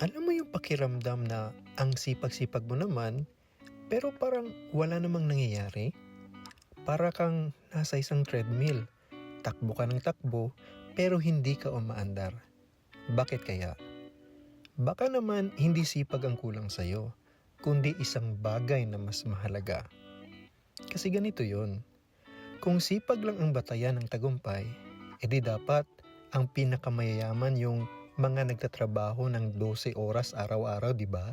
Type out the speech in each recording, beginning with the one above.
Alam mo yung pakiramdam na ang sipag-sipag mo naman, pero parang wala namang nangyayari? Para kang nasa isang treadmill. Takbo ka ng takbo, pero hindi ka umaandar. Bakit kaya? Baka naman hindi sipag ang kulang sa'yo, kundi isang bagay na mas mahalaga. Kasi ganito yon. Kung sipag lang ang batayan ng tagumpay, edi dapat ang pinakamayayaman yung mga nagtatrabaho ng 12 oras araw-araw, di ba?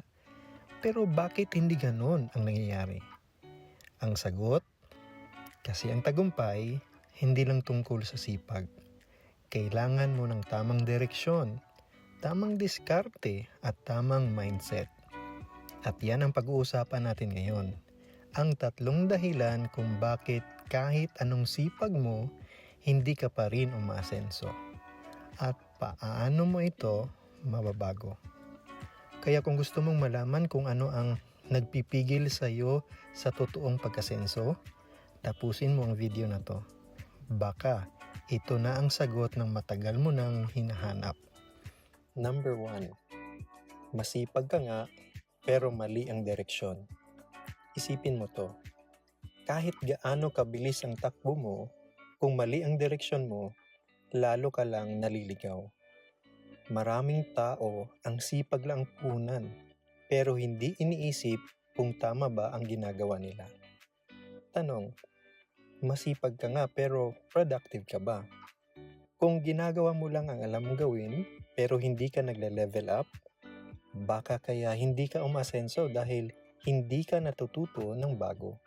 Pero bakit hindi ganon ang nangyayari? Ang sagot, kasi ang tagumpay, hindi lang tungkol sa sipag. Kailangan mo ng tamang direksyon, tamang diskarte at tamang mindset. At yan ang pag-uusapan natin ngayon. Ang tatlong dahilan kung bakit kahit anong sipag mo, hindi ka pa rin umaasenso. At paano mo ito mababago. Kaya kung gusto mong malaman kung ano ang nagpipigil sa iyo sa totoong pagkasenso, tapusin mo ang video na to. Baka ito na ang sagot ng matagal mo nang hinahanap. Number 1. Masipag ka nga pero mali ang direksyon. Isipin mo to. Kahit gaano kabilis ang takbo mo, kung mali ang direksyon mo, lalo ka lang naliligaw. Maraming tao ang sipag lang punan, pero hindi iniisip kung tama ba ang ginagawa nila. Tanong, masipag ka nga pero productive ka ba? Kung ginagawa mo lang ang alam mong gawin, pero hindi ka nagle-level up, baka kaya hindi ka umasenso dahil hindi ka natututo ng bago.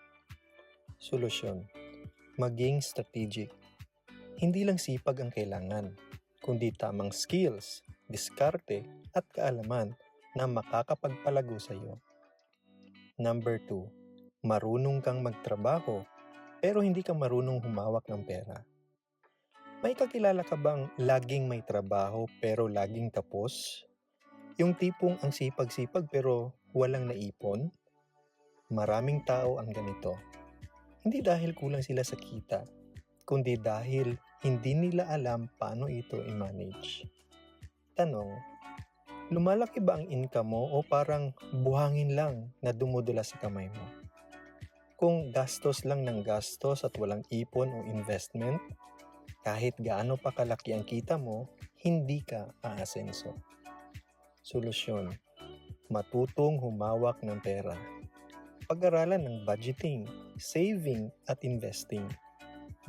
Solusyon, maging strategic. Hindi lang sipag ang kailangan, kundi tamang skills, diskarte at kaalaman na makakapagpalago sa iyo. Number 2. Marunong kang magtrabaho pero hindi ka marunong humawak ng pera. May kakilala ka bang laging may trabaho pero laging tapos? Yung tipong ang sipag-sipag pero walang naipon? Maraming tao ang ganito. Hindi dahil kulang sila sa kita, kundi dahil hindi nila alam paano ito i-manage. Tanong, lumalaki ba ang income mo o parang buhangin lang na dumudula sa kamay mo? Kung gastos lang ng gastos at walang ipon o investment, kahit gaano pa kalaki ang kita mo, hindi ka aasenso. Solusyon, matutong humawak ng pera. Pag-aralan ng budgeting, saving at investing.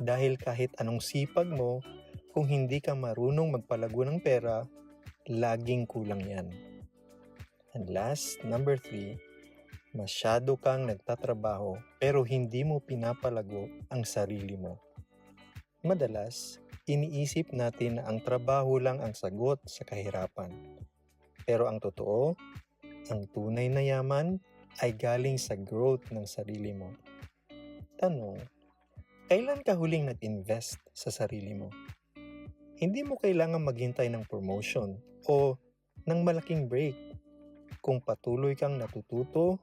Dahil kahit anong sipag mo, kung hindi ka marunong magpalago ng pera, laging kulang yan. And last, number three, masyado kang nagtatrabaho pero hindi mo pinapalago ang sarili mo. Madalas, iniisip natin na ang trabaho lang ang sagot sa kahirapan. Pero ang totoo, ang tunay na yaman ay galing sa growth ng sarili mo. Tanong, kailan ka huling nag-invest sa sarili mo? Hindi mo kailangan maghintay ng promotion o ng malaking break. Kung patuloy kang natututo,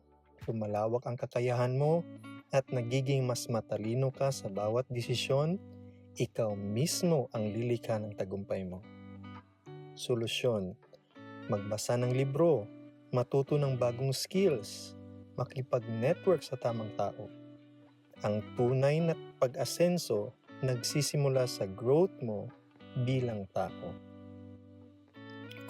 lumalawak ang kakayahan mo, at nagiging mas matalino ka sa bawat desisyon, ikaw mismo ang lilikha ng tagumpay mo. Solusyon, magbasa ng libro, matuto ng bagong skills, makipag-network sa tamang tao. Ang tunay na pag-asenso nagsisimula sa growth mo bilang tao.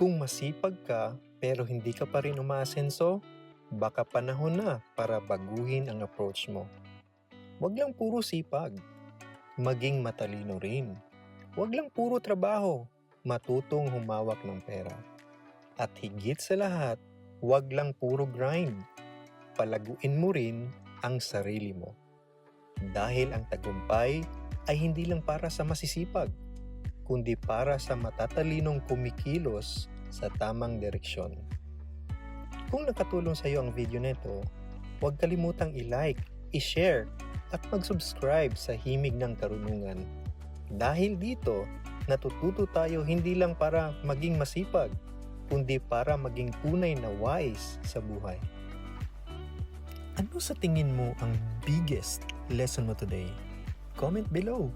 Kung masipag ka pero hindi ka pa rin umaasenso, baka panahon na para baguhin ang approach mo. Huwag lang puro sipag, maging matalino rin. Huwag lang puro trabaho, matutong humawak ng pera. At higit sa lahat, huwag lang puro grind. Palaguin mo rin ang sarili mo. Dahil ang tagumpay ay hindi lang para sa masisipag, kundi para sa matatalinong kumikilos sa tamang direksyon. Kung nakatulong sa iyo ang video nito, huwag kalimutang i-like, i-share, at mag-subscribe sa Himig ng Karunungan. Dahil dito, natututo tayo hindi lang para maging masipag, kundi para maging tunay na wise sa buhay. Ano sa tingin mo ang biggest lesson mo today? Comment below.